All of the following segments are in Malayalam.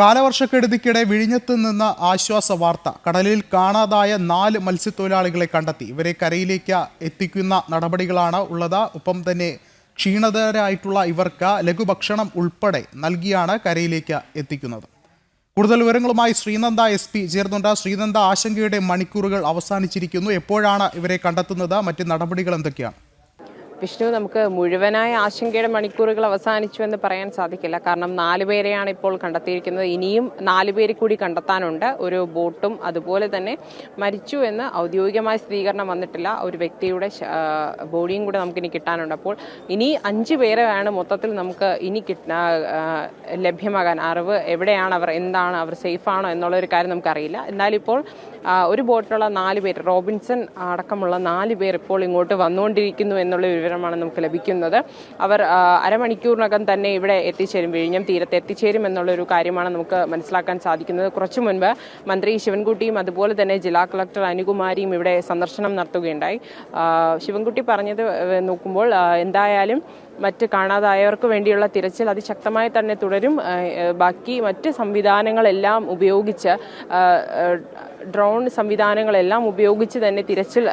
കാലവർഷക്കെടുതിക്കിടെ വിഴിഞ്ഞത്ത് നിന്ന് ആശ്വാസ വാർത്ത. കടലിൽ കാണാതായ നാല് മത്സ്യത്തൊഴിലാളികളെ കണ്ടെത്തി. ഇവരെ കരയിലേക്ക് എത്തിക്കുന്ന നടപടികളാണ് ഉള്ളത്. ഒപ്പം തന്നെ ക്ഷീണതരായിട്ടുള്ള ഇവർക്ക് ലഘുഭക്ഷണം ഉൾപ്പെടെ നൽകിയാണ് കരയിലേക്ക് എത്തിക്കുന്നത്. കൂടുതൽ വിവരങ്ങളുമായി ശ്രീനന്ദ എസ് പി ചേർന്നുണ്ട് ശ്രീനന്ദ ആശങ്കയുടെ മണിക്കൂറുകൾ അവസാനിച്ചിരിക്കുന്നു. എപ്പോഴാണ് ഇവരെ കണ്ടെത്തുന്നത്? മറ്റ് നടപടികൾ എന്തൊക്കെയാണ്? വിഷ്ണു നമുക്ക് മുഴുവനായ ആശങ്കയുടെ മണിക്കൂറുകൾ അവസാനിച്ചു എന്ന് പറയാൻ സാധിക്കില്ല. കാരണം നാല് പേരെയാണ് ഇപ്പോൾ കണ്ടെത്തിയിരിക്കുന്നത്. ഇനിയും നാല് പേര് കൂടി കണ്ടെത്താനുണ്ട്. ഒരു ബോട്ടും അതുപോലെ തന്നെ മരിച്ചു എന്ന് ഔദ്യോഗികമായ സ്ഥിരീകരണം വന്നിട്ടില്ല. ഒരു വ്യക്തിയുടെ ബോഡിയും കൂടെ നമുക്ക് ഇനി കിട്ടാനുണ്ട്. അപ്പോൾ ഇനി അഞ്ച് പേരെയാണ് മൊത്തത്തിൽ നമുക്ക് ഇനി കിട്ട ലഭ്യമാകാൻ അറിവ് എവിടെയാണ് അവർ എന്താണ് അവർ സേഫ് ആണോ എന്നുള്ള ഒരു കാര്യം നമുക്കറിയില്ല എന്നാലിപ്പോൾ ഒരു ബോട്ടിലുള്ള നാല് പേര് റോബിൻസൺ അടക്കമുള്ള നാല് പേർ ഇപ്പോൾ ഇങ്ങോട്ട് വന്നുകൊണ്ടിരിക്കുന്നു എന്നുള്ള വിവരമാണ് നമുക്ക് ലഭിക്കുന്നത്. അവർ അരമണിക്കൂറിനകം തന്നെ ഇവിടെ എത്തിച്ചേരും. വിഴിഞ്ഞം തീരത്ത് എത്തിച്ചേരും എന്നുള്ളൊരു കാര്യമാണ് നമുക്ക് മനസ്സിലാക്കാൻ സാധിക്കുന്നത്. കുറച്ചു മുൻപ് മന്ത്രി ശിവൻകുട്ടിയും അതുപോലെ തന്നെ ജില്ലാ കളക്ടർ അനുകുമാരിയും ഇവിടെ സന്ദർശനം നടത്തുകയുണ്ടായി. ശിവൻകുട്ടി പറഞ്ഞത് നോക്കുമ്പോൾ എന്തായാലും മറ്റ് കാണാതായവർക്ക് വേണ്ടിയുള്ള തിരച്ചിൽ അതിശക്തമായി തന്നെ തുടരും. ബാക്കി മറ്റ് സംവിധാനങ്ങളെല്ലാം ഉപയോഗിച്ച് ഡ്രോൺ സംവിധാനങ്ങളെല്ലാം ഉപയോഗിച്ച് തന്നെ തിരച്ചിൽ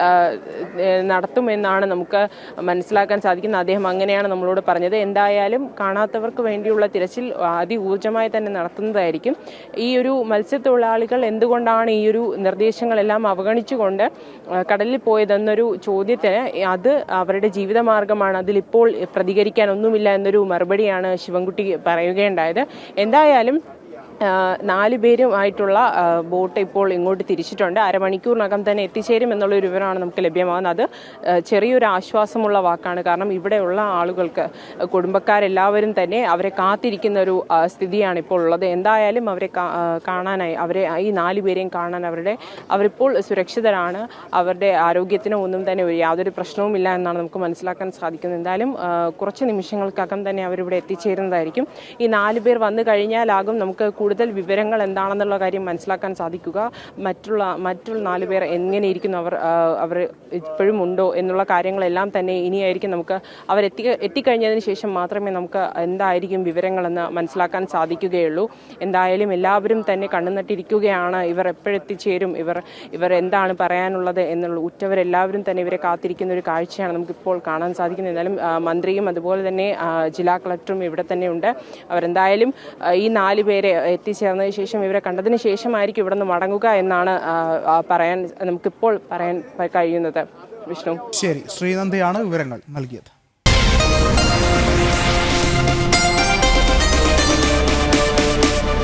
നടത്തുമെന്നാണ് നമുക്ക് മനസ്സിലാക്കാൻ സാധിക്കുന്നത്. അദ്ദേഹം അങ്ങനെയാണ് നമ്മളോട് പറഞ്ഞത്. എന്തായാലും കാണാത്തവർക്ക് വേണ്ടിയുള്ള തിരച്ചിൽ അതിഊർജമായി തന്നെ നടത്തുന്നതായിരിക്കും. ഈ ഒരു മത്സ്യത്തൊഴിലാളികൾ എന്തുകൊണ്ടാണ് ഈ ഒരു നിർദ്ദേശങ്ങളെല്ലാം അവഗണിച്ചുകൊണ്ട് കടലിൽ പോയതെന്നൊരു ചോദ്യത്തിന് അത് അവരുടെ ജീവിതമാർഗമാണ്. അതിലിപ്പോൾ പ്രതികരിക്കാൻ ഒന്നുമില്ല എന്നൊരു മറുപടിയാണ് ശിവൻകുട്ടി പറയുകയുണ്ടായത്. എന്തായാലും നാല് പേരും ആയിട്ടുള്ള ബോട്ട് ഇപ്പോൾ ഇങ്ങോട്ട് തിരിച്ചിട്ടുണ്ട്. അരമണിക്കൂറിനകം തന്നെ എത്തിച്ചേരും എന്നുള്ള ഒരു വിവരമാണ് നമുക്ക് ലഭ്യമാകുന്നത്. അത് ചെറിയൊരു ആശ്വാസമുള്ള വാക്കാണ്. കാരണം ഇവിടെയുള്ള ആളുകൾക്ക് കുടുംബക്കാരെല്ലാവരും തന്നെ അവരെ കാത്തിരിക്കുന്ന ഒരു സ്ഥിതിയാണ് ഇപ്പോൾ ഉള്ളത്. എന്തായാലും അവരെ കാണാനായി അവരെ ഈ നാല് പേരെയും കാണാൻ അവരുടെ അവരിപ്പോൾ സുരക്ഷിതരാണ്. അവരുടെ ആരോഗ്യത്തിനോ ഒന്നും തന്നെ ഒരു യാതൊരു പ്രശ്നവുമില്ല എന്നാണ് നമുക്ക് മനസ്സിലാക്കാൻ സാധിക്കുന്നത്. എന്തായാലും കുറച്ച് നിമിഷങ്ങൾക്കകം തന്നെ അവരിവിടെ എത്തിച്ചേരുന്നതായിരിക്കും. ഈ നാല് പേർ വന്നു കഴിഞ്ഞാലാകും നമുക്ക് കൂടുതൽ വിവരങ്ങൾ എന്താണെന്നുള്ള കാര്യം മനസ്സിലാക്കാൻ സാധിക്കുക. മറ്റുള്ള മറ്റുള്ള നാല് പേർ എങ്ങനെ ഇരിക്കുന്നു അവർ അവർ ഇപ്പോഴും ഉണ്ടോ എന്നുള്ള കാര്യങ്ങളെല്ലാം തന്നെ ഇനിയായിരിക്കും നമുക്ക് അവർ എത്തി എത്തിക്കഴിഞ്ഞതിന് ശേഷം മാത്രമേ നമുക്ക് എന്തായിരിക്കും വിവരങ്ങളെന്ന് മനസ്സിലാക്കാൻ സാധിക്കുകയുള്ളൂ. എന്തായാലും എല്ലാവരും തന്നെ കണ്ണുനട്ടിരിക്കുകയാണ്. ഇവർ എപ്പോഴെത്തിച്ചേരും? ഇവർ ഇവർ എന്താണ് പറയാനുള്ളത് എന്നുള്ള ഉറ്റവരെല്ലാവരും തന്നെ ഇവരെ കാത്തിരിക്കുന്ന ഒരു കാഴ്ചയാണ് നമുക്കിപ്പോൾ കാണാൻ സാധിക്കുന്നത്. എന്നാലും മന്ത്രിയും അതുപോലെ തന്നെ ജില്ലാ കളക്ടറും ഇവിടെ തന്നെ ഉണ്ട്. അവരെന്തായാലും ഈ നാല് പേരെ എത്തിച്ചേർന്നതിന് ശേഷം ഇവരെ കണ്ടതിന് ശേഷമായിരിക്കും ഇവിടെ നിന്ന് മടങ്ങുക എന്നാണ് പറയാൻ നമുക്കിപ്പോൾ പറയാൻ കഴിയുന്നത്. വിഷ്ണു. ശരി ശ്രീനന്ദയാണ് വിവരങ്ങൾ നൽകിയത്.